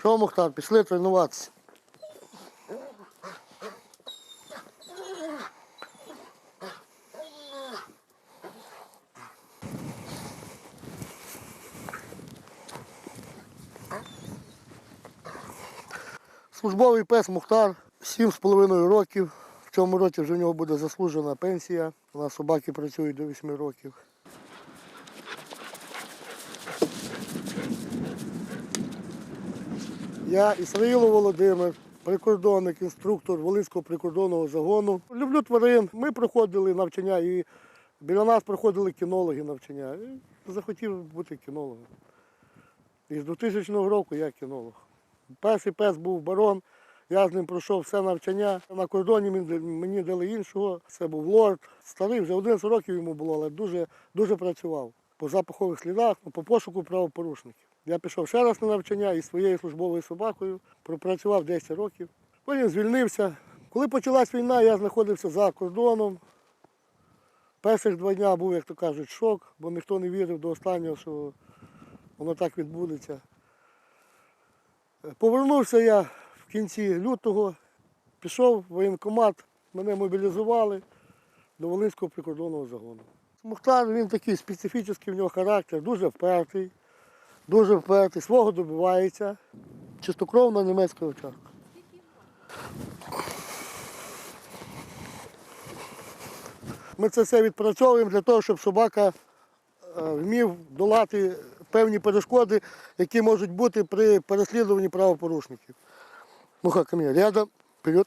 Що, Мухтар, пішли тренуватися. Службовий пес Мухтар, 7,5 років. В цьому році вже в нього буде заслужена пенсія. У нас собаки працюють до 8 років. Я Ісраїло Володимир, прикордонник, інструктор Волинського прикордонного загону. Люблю тварин. Ми проходили навчання і біля нас проходили кінологи навчання. Захотів бути кінологом. І з 2000 року я кінолог. Перший пес був барон, я з ним пройшов все навчання. На кордоні мені- мені дали іншого. Це був лорд. Старий, вже 11 років йому було, але дуже, дуже працював. По запахових слідах, ну, по пошуку правопорушників. Я пішов ще раз на навчання із своєю службовою собакою, пропрацював 10 років. Потім звільнився. Коли почалась війна, я знаходився за кордоном. Перших два дня був, як то кажуть, шок, бо ніхто не вірив до останнього, що воно так відбудеться. Повернувся я в кінці лютого, пішов в воєнкомат, мене мобілізували до Волинського прикордонного загону. Мухтар він такий специфічний в нього характер, дуже впертий, дуже впертий, свого добивається. Чистокровна німецька овчарка. Ми це все відпрацьовуємо для того, щоб собака е, вмів долати певні перешкоди, які можуть бути при переслідуванні правопорушників. Муха, ко рядом, вперед.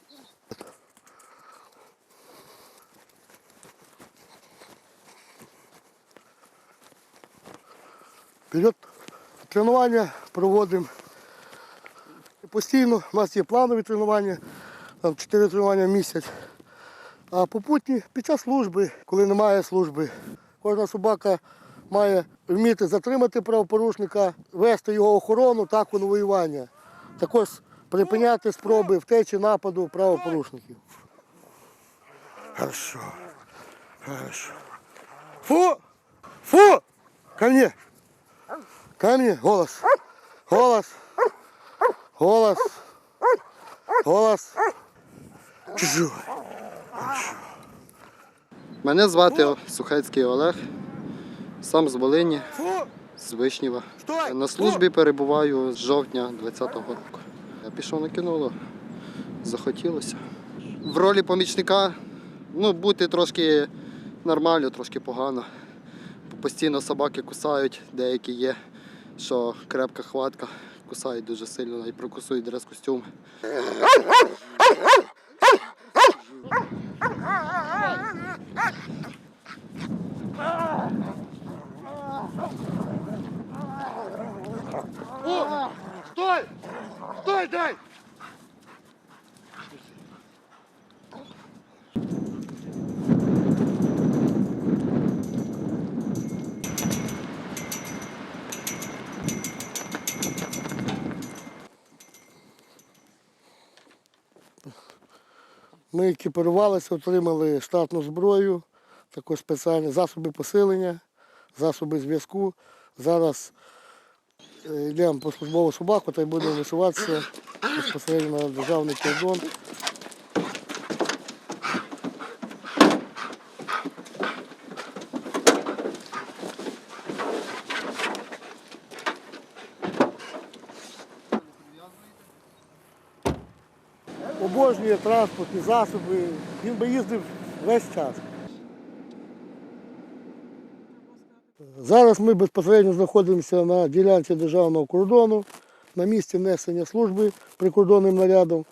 Вперед. Тренування проводимо постійно. У нас є планові тренування, там 4 тренування в місяць. А попутні під час служби, коли немає служби, кожна собака має вміти затримати правопорушника, вести його охорону та конвоювання. Також припиняти спроби втечі нападу правопорушників. Хорошо. Хорошо. Фу! Фу! Ко мне! Ко! Голос! Голос! Голос! Голос! Чужой! Мене звати Сухецький Олег, сам з Волині, з Вишнєва. На службі перебуваю з жовтня 20-го року. Я пішов на кіно, захотілося. В ролі помічника ну, бути трошки нормально, трошки погано. Постійно собаки кусають, деякі є, що крепка хватка, кусають дуже сильно, і прокусують дрес-костюм. Ми екіпірувалися, отримали штатну зброю, також спеціальні засоби посилення, засоби зв'язку. Зараз Е, йдемо по службову собаку та й будемо висуватися безпосередньо на державний кордон. Обожнює транспортні засоби, він би їздив весь час. Зараз ми безпосередньо знаходимося на ділянці державного кордону, на місці несення служби прикордонним нарядом.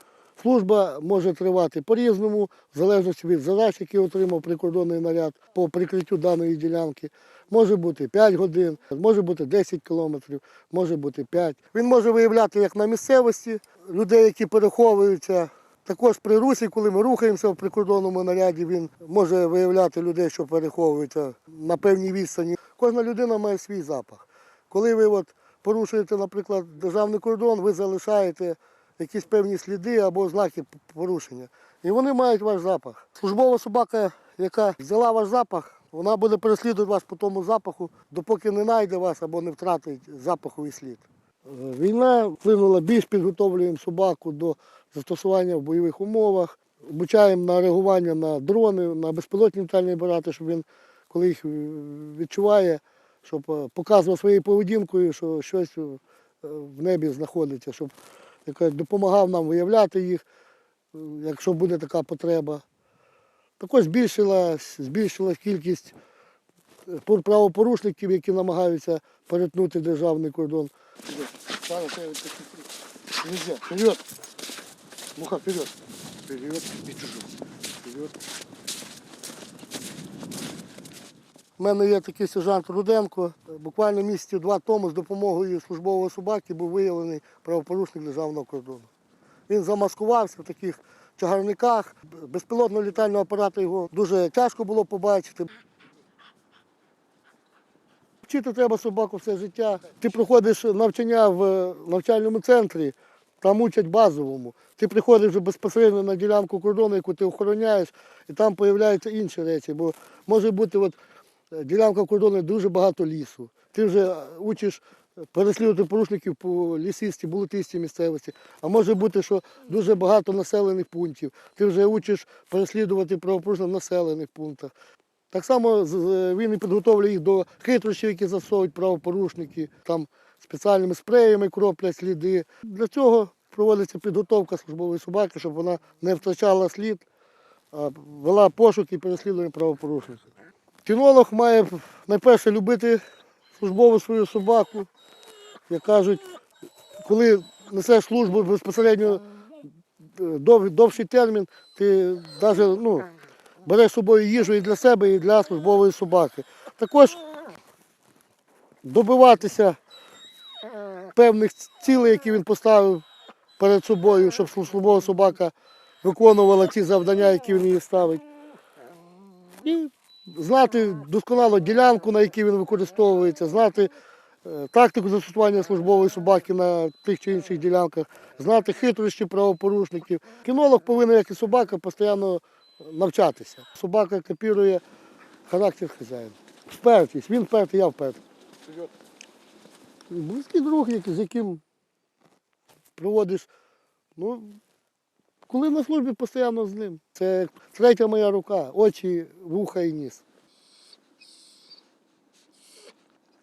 Служба може тривати по-різному, в залежності від задач, які отримав прикордонний наряд по прикриттю даної ділянки. Може бути 5 годин, може бути 10 кілометрів, може бути 5. Він може виявляти як на місцевості людей, які переховуються. Також при русі, коли ми рухаємося в прикордонному наряді, він може виявляти людей, що переховуються на певній відстані. Кожна людина має свій запах. Коли ви от порушуєте, наприклад, державний кордон, ви залишаєте якісь певні сліди або знаки порушення. І вони мають ваш запах. Службова собака, яка взяла ваш запах, вона буде переслідувати вас по тому запаху, допоки не знайде вас або не втратить запаховий слід. Війна вплинула більш підготовлюємо собаку до застосування в бойових умовах, обучаємо на реагування на дрони, на безпілотні літальні апарати, щоб він, коли їх е, відчуває, щоб е, показував своєю поведінкою, що щось е, в небі знаходиться, щоб допомагав нам виявляти їх, якщо буде така потреба. Також збільшилась, збільшилась кількість правопорушників, які намагаються перетнути державний кордон. Вперед. Муха, вперед. Вперед. И чужу. Вперед. У мене є такий сержант Руденко. Буквально місяців два тому з допомогою службової собаки був виявлений правопорушник державного кордону. Він замаскувався в таких чагарниках. Безпілотного літального апарату його дуже тяжко було побачити. Вчити треба собаку все життя. Ти проходиш навчання в навчальному центрі, там учать базовому. Ти приходиш безпосередньо на ділянку кордону, яку ти охороняєш, і там з'являються інші речі. Бо може бути от, е, ділянка кордону дуже багато лісу. Ти вже е, учиш переслідувати порушників по лісистій, болотистій місцевості. А може бути, що дуже багато населених пунктів. Ти вже учиш переслідувати правопорушення в населених пунктах. Так само він і підготовлює їх до хитрощів, які засовують правопорушники, там спеціальними спреями кроплять сліди. Для цього проводиться підготовка службової собаки, щоб вона не втрачала слід, а вела пошук і переслідування правопорушників. Кінолог має найперше любити службову свою собаку. Як кажуть, коли несеш службу безпосередньо е, дов, довший термін, ти навіть ну, бере з собою їжу і для себе, і для службової собаки. Також добиватися певних цілей, які він поставив перед собою, щоб службова собака виконувала ті завдання, які він їй ставить. І знати досконало ділянку, на якій він використовується, знати е, тактику застосування службової собаки на тих чи інших ділянках, знати хитрощі правопорушників. Кінолог повинен, як і собака, постійно навчатися. Собака копірує характер хазяїна. Впертість. Він впертий, я впертий. Близький друг, з яким проводиш. Ну, коли на службі постійно з ним. Це третя моя рука, очі, вуха і ніс.